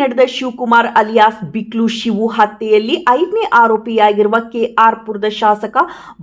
ನಡೆದ ಶಿವಕುಮಾರ್ ಅಲಿಯಾಸ್ ಬಿಕ್ಲು ಶಿವು ಹತ್ಯೆಯಲ್ಲಿ ಐದನೇ ಆರೋಪಿಯಾಗಿರುವ ಕೆಆರ್ಪುರದ ಶಾಸಕ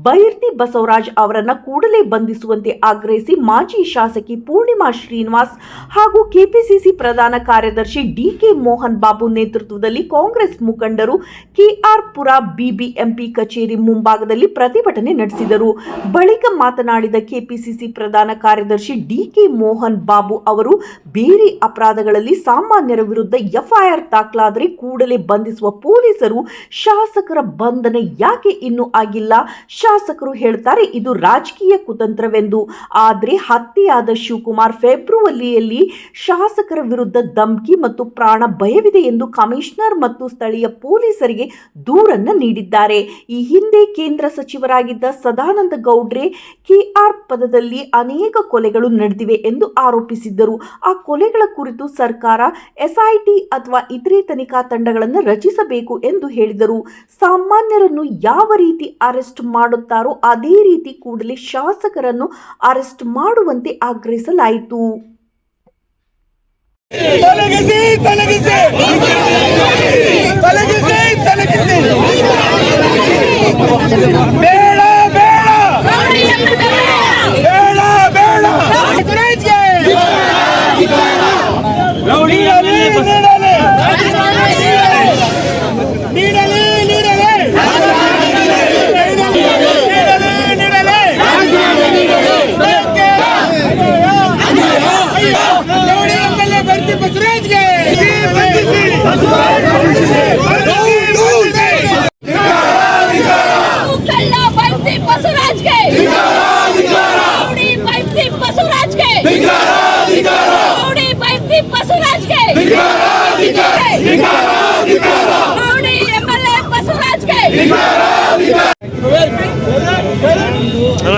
ಬೈರ್ತಿ ಬಸವರಾಜ್ ಅವರನ್ನು ಕೂಡಲೇ ಬಂಧಿಸುವಂತೆ ಆಗ್ರಹಿಸಿ ಮಾಜಿ ಶಾಸಕಿ ಪೂರ್ಣಿಮಾ ಶ್ರೀನಿವಾಸ್ ಹಾಗೂ ಕೆಪಿಸಿಸಿ ಪ್ರಧಾನ ಕಾರ್ಯದರ್ಶಿ ಡಿಕೆ ಮೋಹನ್ ಬಾಬು ನೇತೃತ್ವದಲ್ಲಿ ಕಾಂಗ್ರೆಸ್ ಮುಖಂಡರು ಕೆಆರ್ಪುರ ಬಿಬಿಎಂಪಿ ಕಚೇರಿ ಮುಂಭಾಗದಲ್ಲಿ ಪ್ರತಿಭಟನೆ ನಡೆಸಿದರು. ಬಳಿಕ ಮಾತನಾಡಿದ ಕೆಪಿಸಿಸಿ ಪ್ರಧಾನ ಕಾರ್ಯದರ್ಶಿ ಡಿಕೆ ಮೋಹನ್ ಬಾಬು ಅವರು, ಬೇರೆ ಅಪರಾಧಗಳಲ್ಲಿ ಸಾಮಾನ್ಯರ ವಿರುದ್ಧ ಎಫ್ಐಆರ್ ದಾಖಲಾದರೆ ಕೂಡಲೇ ಬಂಧಿಸುವ ಪೊಲೀಸರು ಶಾಸಕರ ಬಂಧನ ಯಾಕೆ ಇನ್ನೂ ಆಗಿಲ್ಲ? ಶಾಸಕರು ಹೇಳ್ತಾರೆ ಇದು ರಾಜಕೀಯ ಕುತಂತ್ರವೆಂದು. ಆದರೆ ಹತ್ಯೆಯಾದ ಶಿವಕುಮಾರ್ ಫೆಬ್ರವರಿಯಲ್ಲಿ ಶಾಸಕರ ವಿರುದ್ಧ ಧಮ್ಕಿ ಮತ್ತು ಪ್ರಾಣ ಭಯವಿದೆ ಎಂದು ಕಮಿಷನರ್ ಮತ್ತು ಸ್ಥಳೀಯ ಪೊಲೀಸರಿಗೆ ದೂರನ್ನು ನೀಡಿದ್ದಾರೆ. ಈ ಹಿಂದೆ ಕೇಂದ್ರ ಸಚಿವರಾಗಿದ್ದ ಸದಾನಂದ ಗೌಡ್ರೆ ಕೆಆರ್ ಪದದಲ್ಲಿ ಅನೇಕ ಕೊಲೆಗಳು ನಡೆದಿವೆ ಎಂದು ಆರೋಪಿಸಿದ್ದರು. ಆ ಕೊಲೆಗಳ ಕುರಿತು ಸರ್ಕಾರ ಎಸ್ಐಟಿ ಅಥವಾ ಇತರೆ ತನಿಖಾ ತಂಡಗಳನ್ನು ರಚಿಸಬೇಕು ಎಂದು ಹೇಳಿದರು. ಸಾಮಾನ್ಯರನ್ನು ಯಾವ ರೀತಿ ಅರೆಸ್ಟ್ ಮಾಡುತ್ತಾರೋ ಅದೇ ರೀತಿ ಕೂಡಲೇ ಶಾಸಕರನ್ನು ಅರೆಸ್ಟ್ ಮಾಡುವಂತೆ ಆಗ್ರಹಿಸಲಾಯಿತು.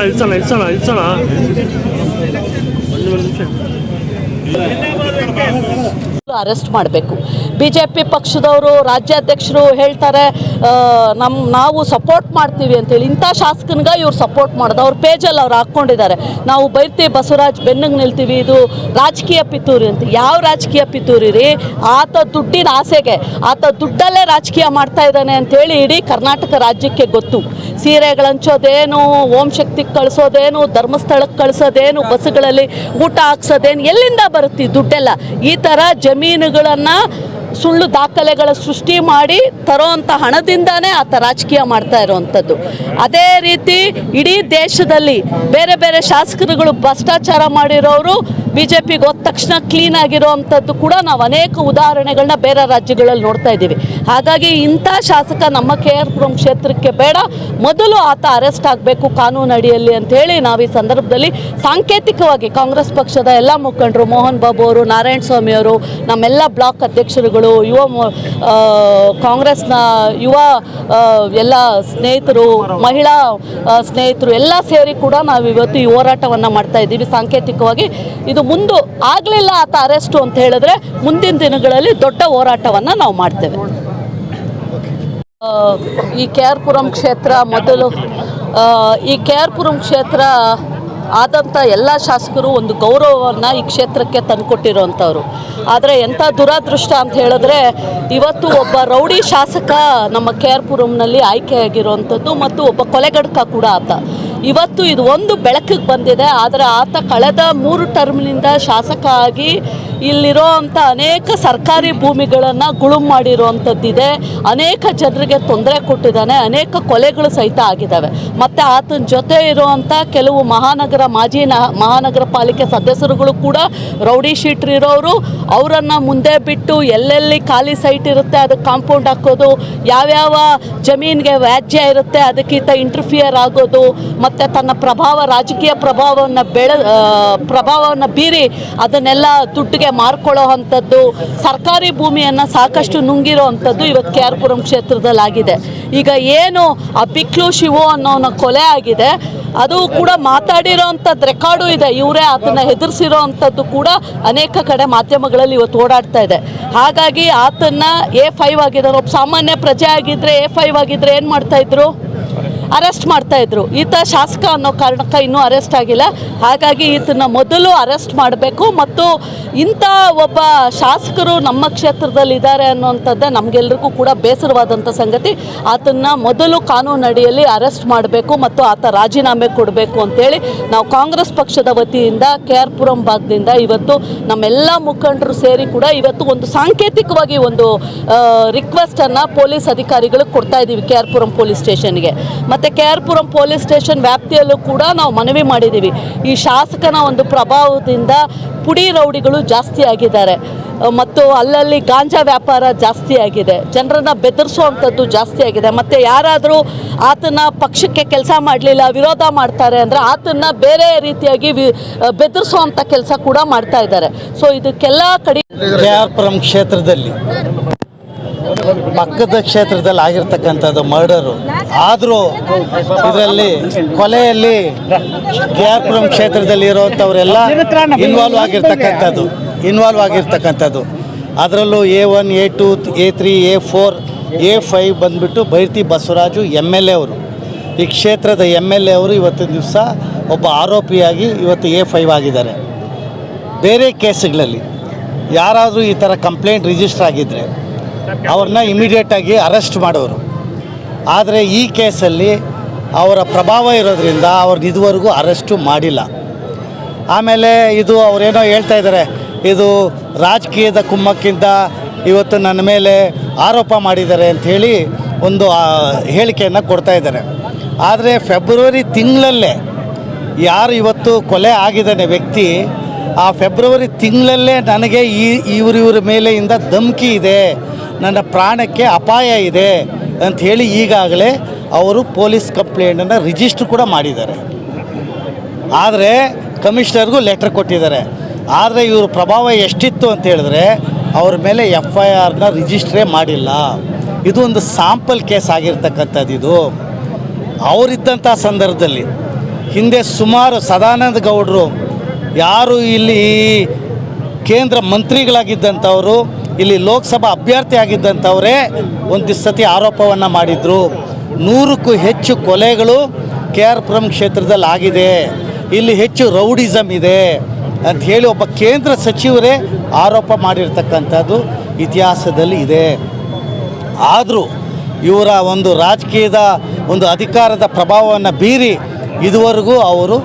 ఇచ్చానా ఇచ్చానా ఇచ్చానా రెండు నిమిషం ಅರೆಸ್ಟ್ ಮಾಡಬೇಕು. ಬಿ ಜೆ ಪಿ ಪಕ್ಷದವರು ರಾಜ್ಯಾಧ್ಯಕ್ಷರು ಹೇಳ್ತಾರೆ ನಮ್ಮ ನಾವು ಸಪೋರ್ಟ್ ಮಾಡ್ತೀವಿ ಅಂತೇಳಿ. ಇಂಥ ಶಾಸಕನಿಗೆ ಇವ್ರು ಸಪೋರ್ಟ್ ಮಾಡೋದು. ಅವ್ರ ಪೇಜಲ್ಲಿ ಅವ್ರು ಹಾಕ್ಕೊಂಡಿದ್ದಾರೆ. ನಾವು ಬೈರ್ತಿ ಬಸವರಾಜ್ ಬೆನ್ನಂಗೆ ನಿಲ್ತೀವಿ. ಇದು ರಾಜಕೀಯ ಪಿತೂರಿ ಅಂತ. ಯಾವ ರಾಜಕೀಯ ಪಿತೂರಿ ರೀ? ಆತ ದುಡ್ಡಿನ ಆಸೆಗೆ, ಆತ ದುಡ್ಡಲ್ಲೇ ರಾಜಕೀಯ ಮಾಡ್ತಾ ಇದ್ದಾನೆ ಅಂತೇಳಿ ಇಡೀ ಕರ್ನಾಟಕ ರಾಜ್ಯಕ್ಕೆ ಗೊತ್ತು. ಸೀರೆಗಳು ಹಂಚೋದೇನು ಓಂ ಶಕ್ತಿಗೆ ಕಳಿಸೋದೇನು ಧರ್ಮಸ್ಥಳಕ್ಕೆ ಕಳಿಸೋದೇನು ಬಸ್ಗಳಲ್ಲಿ ಊಟ ಹಾಕ್ಸೋದೇನು, ಎಲ್ಲಿಂದ ಬರುತ್ತೆ ದುಡ್ಡೆಲ್ಲ? ಈ ಥರ ಜಮೀನುಗಳನ್ನು ಸುಳ್ಳು ದಾಖಲೆಗಳ ಸೃಷ್ಟಿ ಮಾಡಿ ತರೋವಂಥ ಹಣದಿಂದಾನೇ ಆತ ರಾಜಕೀಯ ಮಾಡ್ತಾ ಇರುವಂಥದ್ದು. ಅದೇ ರೀತಿ ಇಡೀ ದೇಶದಲ್ಲಿ ಬೇರೆ ಬೇರೆ ಶಾಸಕರುಗಳು ಭ್ರಷ್ಟಾಚಾರ ಮಾಡಿರೋರು ಬಿ ಜೆ ಪಿಗೆ ಹೋದ ತಕ್ಷಣ ಕ್ಲೀನ್ ಆಗಿರೋವಂಥದ್ದು ಕೂಡ ನಾವು ಅನೇಕ ಉದಾಹರಣೆಗಳನ್ನ ಬೇರೆ ರಾಜ್ಯಗಳಲ್ಲಿ ನೋಡ್ತಾ ಇದ್ದೀವಿ. ಹಾಗಾಗಿ ಇಂಥ ಶಾಸಕ ನಮ್ಮ ಕೆ ಆರ್ ಪುರಂ ಕ್ಷೇತ್ರಕ್ಕೆ ಬೇಡ. ಮೊದಲು ಆತ ಅರೆಸ್ಟ್ ಆಗಬೇಕು ಕಾನೂನು ಅಡಿಯಲ್ಲಿ ಅಂತ ಹೇಳಿ ನಾವು ಈ ಸಂದರ್ಭದಲ್ಲಿ ಸಾಂಕೇತಿಕವಾಗಿ ಕಾಂಗ್ರೆಸ್ ಪಕ್ಷದ ಎಲ್ಲ ಮುಖಂಡರು ಮೋಹನ್ ಬಾಬು ಅವರು, ನಾರಾಯಣ ಸ್ವಾಮಿ ಅವರು, ನಮ್ಮೆಲ್ಲ ಬ್ಲಾಕ್ ಅಧ್ಯಕ್ಷರುಗಳು, ಯುವ ಕಾಂಗ್ರೆಸ್ನ ಯುವ ಎಲ್ಲ ಸ್ನೇಹಿತರು, ಮಹಿಳಾ ಸ್ನೇಹಿತರು ಎಲ್ಲ ಸೇರಿ ಕೂಡ ನಾವು ಇವತ್ತು ಈ ಹೋರಾಟವನ್ನು ಮಾಡ್ತಾ ಇದ್ದೀವಿ ಸಾಂಕೇತಿಕವಾಗಿ. ಇದು ಮುಂದೆ ಆಗಲಿಲ್ಲ ಆತ ಅರೆಸ್ಟು ಅಂತ ಹೇಳಿದ್ರೆ ಮುಂದಿನ ದಿನಗಳಲ್ಲಿ ದೊಡ್ಡ ಹೋರಾಟವನ್ನು ನಾವು ಮಾಡ್ತೇವೆ. ಈ ಕೆ ಆರ್ ಪುರಂ ಕ್ಷೇತ್ರ ಮೊದಲು ಈ ಕೆ ಆರ್ ಪುರಂ ಕ್ಷೇತ್ರ ಆದಂಥ ಎಲ್ಲ ಶಾಸಕರು ಒಂದು ಗೌರವವನ್ನು ಈ ಕ್ಷೇತ್ರಕ್ಕೆ ತಂದುಕೊಟ್ಟಿರೋವಂಥವ್ರು ಆದರೆ ಎಂಥ ದುರಾದೃಷ್ಟ ಅಂತ ಹೇಳಿದ್ರೆ, ಇವತ್ತು ಒಬ್ಬ ರೌಡಿ ಶಾಸಕ ನಮ್ಮ ಕೆ ಆರ್ ಪುರಂನಲ್ಲಿ ಆಯ್ಕೆಯಾಗಿರುವಂಥದ್ದು ಮತ್ತು ಒಬ್ಬ ಕೊಲೆಗಡಕ ಕೂಡ ಆತ. ಇವತ್ತು ಇದು ಒಂದು ಬೆಳಕಿಗೆ ಬಂದಿದೆ, ಆದರೆ ಆತ ಕಳೆದ ಮೂರು ಟರ್ಮ್ನಿಂದ ಶಾಸಕ ಆಗಿ ಇಲ್ಲಿರೋ ಅಂಥ ಅನೇಕ ಸರ್ಕಾರಿ ಭೂಮಿಗಳನ್ನು ಗುಳುಂ ಮಾಡಿರುವಂಥದ್ದಿದೆ ಅನೇಕ ಜನರಿಗೆ ತೊಂದರೆ ಕೊಟ್ಟಿದ್ದಾನೆ. ಅನೇಕ ಕೊಲೆಗಳು ಸಹಿತ ಆಗಿದ್ದಾವೆ. ಮತ್ತು ಆತನ ಜೊತೆ ಇರುವಂಥ ಕೆಲವು ಮಹಾನಗರ, ಮಾಜಿ ಮಹಾನಗರ ಪಾಲಿಕೆ ಸದಸ್ಯರುಗಳು ಕೂಡ ರೌಡಿ ಶೀಟ್ರ್ ಇರೋರು ಅವರನ್ನು ಮುಂದೆ ಬಿಟ್ಟು ಎಲ್ಲೆಲ್ಲಿ ಖಾಲಿ ಸೈಟ್ ಇರುತ್ತೆ ಅದಕ್ಕೆ ಕಾಂಪೌಂಡ್ ಹಾಕೋದು. ಯಾವ್ಯಾವ ಜಮೀನಿಗೆ ವ್ಯಾಜ್ಯ ಇರುತ್ತೆ ಅದಕ್ಕಿಂತ ಇಂಟರ್ಫಿಯರ್ ಆಗೋದು. ಮತ್ತು ತನ್ನ ಪ್ರಭಾವ, ರಾಜಕೀಯ ಪ್ರಭಾವವನ್ನು ಬೆಳೆ ಪ್ರಭಾವವನ್ನು ಬೀರಿ ಅದನ್ನೆಲ್ಲ ದುಡ್ಡಿಗೆ ಮಾರ್ಕೊಳ್ಳೋ ಅಂಥದ್ದು, ಸರ್ಕಾರಿ ಭೂಮಿಯನ್ನು ಸಾಕಷ್ಟು ನುಂಗಿರೋ ಅಂಥದ್ದು ಇವತ್ತು ಕೆ ಆರ್ ಪುರಂ ಕ್ಷೇತ್ರದಲ್ಲಾಗಿದೆ. ಈಗ ಏನು ಆ ಪಿಕ್ಲು ಶಿವು ಅನ್ನೋನ ಕೊಲೆ ಆಗಿದೆ, ಅದು ಕೂಡ ಮಾತಾಡಿರೋ ಅಂಥದ್ದು ರೆಕಾರ್ಡು ಇದೆ. ಇವರೇ ಆತನ ಹೆದರ್ಸಿರೋ ಅಂಥದ್ದು ಕೂಡ ಅನೇಕ ಕಡೆ ಮಾಧ್ಯಮಗಳಲ್ಲಿ ಇವತ್ತು ಓಡಾಡ್ತಾ ಇದೆ. ಹಾಗಾಗಿ ಆತನ್ನ ಎ ಫೈವ್ ಆಗಿದ್ದಾರೆ. ಒಬ್ಬ ಸಾಮಾನ್ಯ ಪ್ರಜೆ ಆಗಿದ್ದರೆ ಎ ಫೈವ್ ಆಗಿದ್ದರೆ ಏನು ಮಾಡ್ತಾಯಿದ್ರು ಅರೆಸ್ಟ್ ಮಾಡ್ತಾ ಇದ್ರು. ಈತ ಶಾಸಕ ಅನ್ನೋ ಕಾರಣಕ್ಕೆ ಇನ್ನೂ ಅರೆಸ್ಟ್ ಆಗಿಲ್ಲ. ಹಾಗಾಗಿ ಈತನ ಮೊದಲು ಅರೆಸ್ಟ್ ಮಾಡಬೇಕು ಮತ್ತು ಇಂಥ ಒಬ್ಬ ಶಾಸಕರು ನಮ್ಮ ಕ್ಷೇತ್ರದಲ್ಲಿ ಇದ್ದಾರೆ ಅನ್ನೋಂಥದ್ದೇ ನಮಗೆಲ್ರಿಗೂ ಕೂಡ ಬೇಸರವಾದಂಥ ಸಂಗತಿ. ಆತನ್ನ ಮೊದಲು ಕಾನೂನು ಅಡಿಯಲ್ಲಿ ಅರೆಸ್ಟ್ ಮಾಡಬೇಕು ಮತ್ತು ಆತ ರಾಜೀನಾಮೆ ಕೊಡಬೇಕು ಅಂತೇಳಿ ನಾವು ಕಾಂಗ್ರೆಸ್ ಪಕ್ಷದ ವತಿಯಿಂದ ಕೆ ಆರ್ ಪುರಂ ಭಾಗದಿಂದ ಇವತ್ತು ನಮ್ಮೆಲ್ಲ ಮುಖಂಡರು ಸೇರಿ ಕೂಡ ಇವತ್ತು ಒಂದು ಸಾಂಕೇತಿಕವಾಗಿ ಒಂದು ರಿಕ್ವೆಸ್ಟನ್ನು ಪೊಲೀಸ್ ಅಧಿಕಾರಿಗಳಿಗೆ ಕೊಡ್ತಾ ಇದ್ದೀವಿ ಕೆ ಆರ್ ಪುರಂ ಪೊಲೀಸ್ ಸ್ಟೇಷನ್ಗೆ. ಮತ್ತು K R Puram police station ವ್ಯಾಪ್ತಿಯಲ್ಲೂ ಕೂಡ ನಾವು ಮನವಿ ಮಾಡಿದ್ದೀವಿ. ಈ ಶಾಸಕನ ಒಂದು ಪ್ರಭಾವದಿಂದ ಪುಡಿ ರೌಡಿಗಳು ಜಾಸ್ತಿ ಆಗಿದ್ದಾರೆ. ಮತ್ತು ಅಲ್ಲಲ್ಲಿ ಗಾಂಜಾ ವ್ಯಾಪಾರ ಜಾಸ್ತಿ ಆಗಿದೆ. ಜನರನ್ನ ಬೆದರಿಸುವಂಥದ್ದು ಜಾಸ್ತಿ ಆಗಿದೆ. ಮತ್ತು ಯಾರಾದರೂ ಆತನ ಪಕ್ಷಕ್ಕೆ ಕೆಲಸ ಮಾಡಲಿಲ್ಲ, ವಿರೋಧ ಮಾಡ್ತಾರೆ ಅಂದರೆ ಆತನ್ನ ಬೇರೆ ರೀತಿಯಾಗಿ ವಿ ಬೆದರಿಸುವಂಥ ಕೆಲಸ ಕೂಡ ಮಾಡ್ತಾ ಇದ್ದಾರೆ. ಸೊ ಇದಕ್ಕೆಲ್ಲ ಕಡೆ ಕ್ಷೇತ್ರದಲ್ಲಿ ಪಕ್ಕದ ಕ್ಷೇತ್ರದಲ್ಲಿ ಆಗಿರ್ತಕ್ಕಂಥದ್ದು ಮರ್ಡರು. ಆದರೂ ಇದರಲ್ಲಿ ಕೊಲೆಯಲ್ಲಿ ಕೆ ಕ್ಷೇತ್ರದಲ್ಲಿ ಇರುವಂಥವರೆಲ್ಲ ಇನ್ವಾಲ್ವ್ ಆಗಿರ್ತಕ್ಕಂಥದ್ದು. ಇನ್ವಾಲ್ವ್ ಆಗಿರ್ತಕ್ಕಂಥದ್ದು. ಅದರಲ್ಲೂ A one, A two, A three, A four, A five ಬಂದುಬಿಟ್ಟು Byrathi Basavaraju M L A ಅವರು. ಈ ಕ್ಷೇತ್ರದ ಎಂ ಎಲ್ ಎ ಅವರು ಇವತ್ತಿನ ದಿವಸ ಒಬ್ಬ ಆರೋಪಿಯಾಗಿ ಇವತ್ತು ಎ ಫೈವ್ ಆಗಿದ್ದಾರೆ. ಬೇರೆ ಕೇಸ್ಗಳಲ್ಲಿ ಯಾರಾದರೂ ಈ ಥರ ಕಂಪ್ಲೇಂಟ್ ರಿಜಿಸ್ಟರ್ ಆಗಿದ್ದರೆ ಅವ್ರನ್ನ ಇಮಿಡಿಯೇಟಾಗಿ ಅರೆಸ್ಟ್ ಮಾಡೋರು. ಆದರೆ ಈ ಕೇಸಲ್ಲಿ ಅವರ ಪ್ರಭಾವ ಇರೋದ್ರಿಂದ ಅವ್ರನ್ನ ಇದುವರೆಗೂ ಅರೆಸ್ಟು ಮಾಡಿಲ್ಲ. ಆಮೇಲೆ ಇದು ಅವರೇನೋ ಹೇಳ್ತಾ ಇದ್ದಾರೆ ಇದು ರಾಜಕೀಯದ ಕುಮ್ಮಕ್ಕಿಂತ ಇವತ್ತು ನನ್ನ ಮೇಲೆ ಆರೋಪ ಮಾಡಿದ್ದಾರೆ ಅಂಥೇಳಿ ಒಂದು ಹೇಳಿಕೆಯನ್ನು ಕೊಡ್ತಾ ಇದ್ದಾರೆ ಆದರೆ ಫೆಬ್ರವರಿ ತಿಂಗಳಲ್ಲೇ ಯಾರು ಇವತ್ತು ಕೊಲೆ ಆಗಿದ್ದಾನೆ ವ್ಯಕ್ತಿ ಆ ಫೆಬ್ರವರಿ ತಿಂಗಳಲ್ಲೇ ನನಗೆ ಈ ಇವರು ಇವರ ಮೇಲೆಯಿಂದ ಧಮಕಿ ಇದೆ. ನನ್ನ ಪ್ರಾಣಕ್ಕೆ ಅಪಾಯ ಇದೆ ಅಂತ ಹೇಳಿ ಈಗಾಗಲೇ ಅವರು ಪೊಲೀಸ್ ಕಂಪ್ಲೇಂಟನ್ನು ರಿಜಿಸ್ಟ್ರ್ ಕೂಡ ಮಾಡಿದ್ದಾರೆ. ಆದರೆ ಕಮಿಷನರ್ಗೂ ಲೆಟ್ರ್ ಕೊಟ್ಟಿದ್ದಾರೆ. ಆದರೆ ಇವ್ರ ಪ್ರಭಾವ ಎಷ್ಟಿತ್ತು ಅಂತ ಹೇಳಿದ್ರೆ ಅವ್ರ ಮೇಲೆ ಎಫ್ ಐ ಆರ್ನ ರಿಜಿಸ್ಟ್ರೇ ಮಾಡಿಲ್ಲ. ಇದು ಒಂದು ಸಾಂಪಲ್ ಕೇಸ್ ಆಗಿರ್ತಕ್ಕಂಥದ್ದು ಇದು. ಅವರಿದ್ದಂಥ ಸಂದರ್ಭದಲ್ಲಿ ಹಿಂದೆ ಸುಮಾರು ಸದಾನಂದ ಗೌಡರು ಯಾರು ಇಲ್ಲಿ ಕೇಂದ್ರ ಮಂತ್ರಿಗಳಾಗಿದ್ದಂಥವರು, ಇಲ್ಲಿ ಲೋಕಸಭಾ ಅಭ್ಯರ್ಥಿ ಆಗಿದ್ದಂಥವರೇ ಒಂದು ಸತಿ ಆರೋಪವನ್ನು ಮಾಡಿದರು. ನೂರಕ್ಕೂ ಹೆಚ್ಚು ಕೊಲೆಗಳು ಕೆ ಆರ್ ಪುರಂ ಕ್ಷೇತ್ರದಲ್ಲಿ ಆಗಿದೆ ಇಲ್ಲಿ ಹೆಚ್ಚು ರೌಡಿಸಮ್ ಇದೆ ಅಂತ ಹೇಳಿ ಒಬ್ಬ ಕೇಂದ್ರ ಸಚಿವರೇ ಆರೋಪ ಮಾಡಿರ್ತಕ್ಕಂಥದ್ದು ಇತಿಹಾಸದಲ್ಲಿ ಇದೆ. ಆದರೂ ಇವರ ಒಂದು ರಾಜಕೀಯದ ಒಂದು ಅಧಿಕಾರದ ಪ್ರಭಾವವನ್ನು ಬೀರಿ ಇದುವರೆಗೂ ಅವರು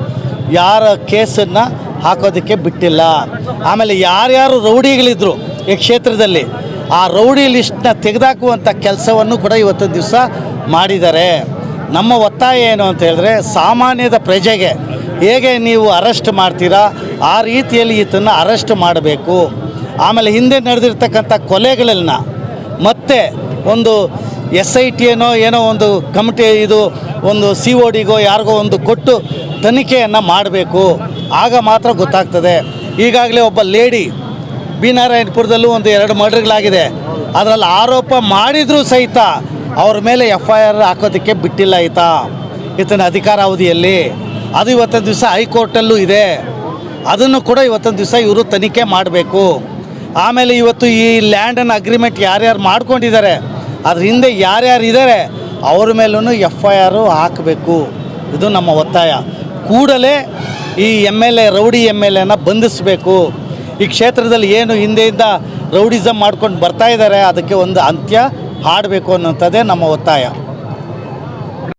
ಯಾರ ಕೇಸನ್ನು ಹಾಕೋದಕ್ಕೆ ಬಿಟ್ಟಿಲ್ಲ. ಆಮೇಲೆ ಯಾರ್ಯಾರು ರೌಡಿಗಳಿದ್ರು ಈ ಕ್ಷೇತ್ರದಲ್ಲಿ, ಆ ರೌಡಿ ಲಿಸ್ಟ್ನ ತೆಗೆದಾಕುವಂಥ ಕೆಲಸವನ್ನು ಕೂಡ ಇವತ್ತೊಂದು ದಿವಸ ಮಾಡಿದ್ದಾರೆ. ನಮ್ಮ ಒತ್ತಾಯ ಏನು ಅಂತ ಹೇಳಿದ್ರೆ, ಸಾಮಾನ್ಯದ ಪ್ರಜೆಗೆ ಹೇಗೆ ನೀವು ಅರೆಸ್ಟ್ ಮಾಡ್ತೀರಾ, ಆ ರೀತಿಯಲ್ಲಿ ಈತನ್ನು ಅರೆಸ್ಟ್ ಮಾಡಬೇಕು. ಆಮೇಲೆ ಹಿಂದೆ ನಡೆದಿರ್ತಕ್ಕಂಥ ಕೊಲೆಗಳನ್ನ ಮತ್ತೆ ಒಂದು ಎಸ್ ಐ ಟಿ ಏನೋ ಏನೋ ಒಂದು ಕಮಿಟಿ, ಇದು ಒಂದು ಸಿ ಒ ಡಿಗೋ ಯಾರಿಗೋ ಒಂದು ಕೊಟ್ಟು ತನಿಖೆಯನ್ನು ಮಾಡಬೇಕು. ಆಗ ಮಾತ್ರ ಗೊತ್ತಾಗ್ತದೆ. ಈಗಾಗಲೇ ಒಬ್ಬ ಲೇಡಿ ಬಿ ನಾರಾಯಣಪುರದಲ್ಲೂ ಒಂದು ಎರಡು ಮರ್ಡರ್ಗಳಾಗಿದೆ. ಅದರಲ್ಲಿ ಆರೋಪ ಮಾಡಿದರೂ ಸಹಿತ ಅವ್ರ ಮೇಲೆ ಎಫ್ ಐ ಆರ್ ಹಾಕೋದಕ್ಕೆ ಬಿಟ್ಟಿಲ್ಲ ಆಯಿತಾ ಈತನ ಅಧಿಕಾರಾವಧಿಯಲ್ಲಿ ಅದು ಇವತ್ತೊಂದು ದಿವಸ ಹೈಕೋರ್ಟಲ್ಲೂ ಇದೆ. ಅದನ್ನು ಕೂಡ ಇವತ್ತೊಂದು ದಿವಸ ಇವರು ತನಿಖೆ ಮಾಡಬೇಕು. ಆಮೇಲೆ ಇವತ್ತು ಈ ಲ್ಯಾಂಡನ್ನು ಅಗ್ರಿಮೆಂಟ್ ಯಾರ್ಯಾರು ಮಾಡ್ಕೊಂಡಿದ್ದಾರೆ, ಅದ್ರ ಹಿಂದೆ ಯಾರ್ಯಾರು ಇದ್ದಾರೆ ಅವ್ರ ಮೇಲೂ ಎಫ್ ಐ ಆರು ಹಾಕಬೇಕು. ಇದು ನಮ್ಮ ಒತ್ತಾಯ. ಕೂಡಲೇ ಈ M L A rowdy M L ಎನ ಬಂಧಿಸಬೇಕು. ಈ ಕ್ಷೇತ್ರದಲ್ಲಿ ಏನು ಹಿಂದೆಯಿಂದ ರೌಡಿಸಮ್ ಮಾಡ್ಕೊಂಡು ಬರ್ತಾ ಇದ್ದಾರೆ, ಅದಕ್ಕೆ ಒಂದು ಅಂತ್ಯ ಹಾಡಬೇಕು ಅನ್ನೋಂಥದ್ದೇ ನಮ್ಮ ಒತ್ತಾಯ.